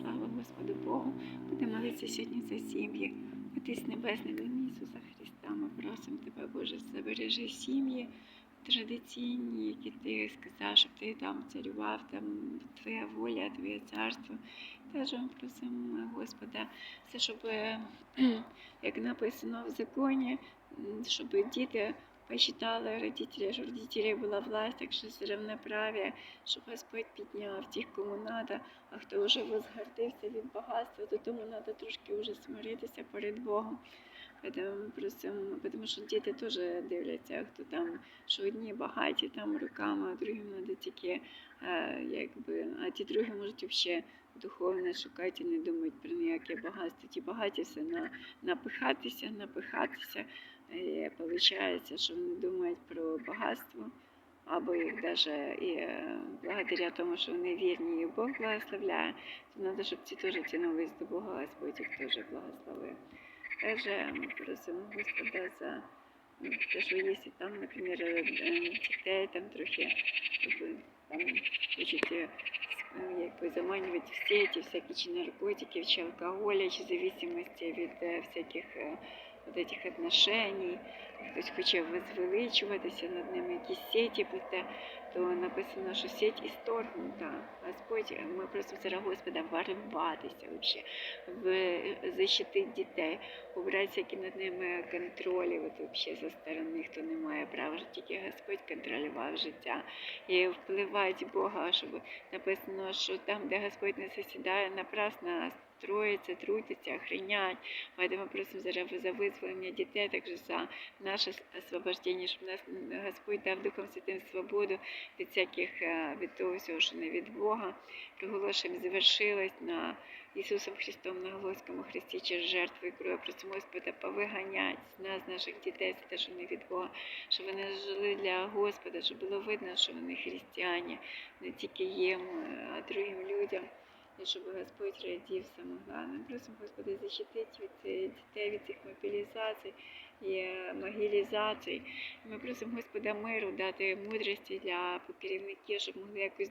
Слава Господу Богу. Будемо молитися сьогодні за сім'ї. Отець Небесний, ім'я Ісуса Христа. Ми просимо Тебе, Боже, забережи сім'ї традиційні, які ти сказав, щоб ти там царював, там Твоя воля, Твоє царство. Теж ми просимо Господа, все, щоб, е, як написано в законі, щоб діти посчитали родителей, в родителей була власть, так що все равноправие, что Господь підняв тих, кому надо, а хто вже возгордився від багатства, то тому треба трошки вже смиритися перед Богом. Тому що діти теж дивляться, хто там, що одні багаті там руками, а другим треба тільки, якби, а ті другі можуть взагалі духовно шукати і не думають про ніяке багатство. Ті багаті все на, напихатися, напихатися. І виходить, що вони думають про багатство, або їх навіть і е, благодаря тому, що вони вірні, і Бог благословляє, то треба, щоб ці теж тянулись до Бога, Господь їх теж благословив. Каже, мы просим Господа за те, що якщо там, например, дітей там трохи там заманивать все якби заманювати в сети, всякі чи наркотики, чи алкоголя, чи зависимості від всяких вот этих отношений, хтось хоче возвеличуватися над ними, якісь сеті плете, то написано, що сеть історгнута. Господь, ми просимо зараз Господа варватися вообще, в защитити дітей, убрати всякі над ними контролі, от вообще за сторони, хто не має права, тільки Господь контролював життя. І впливати Бога, щоб написано, що там, де Господь не засідає, напрасно строїться, трудяться, охранять. Поэтому просимо зараз за визволення дітей, також за наше освобождення, щоб нас Господь дав Духом Святим свободу від всяких, е, від того всього, що не від Бога. Проголошуємо, завершилось на Ісусом Христом на Голгофському Христі через жертву і кров. Просимо Господа повиганять з нас, наших дітей, за те, що не від Бога, щоб вони жили для Господа, щоб було видно, що вони християні, не тільки їм, е, а другим людям. І щоб Господь радів саме головне. Просимо Господи, защитити від е, дітей від цих мобілізацій і могілізацій. Ми просимо Господа миру, дати мудрості для керівників, щоб могли якось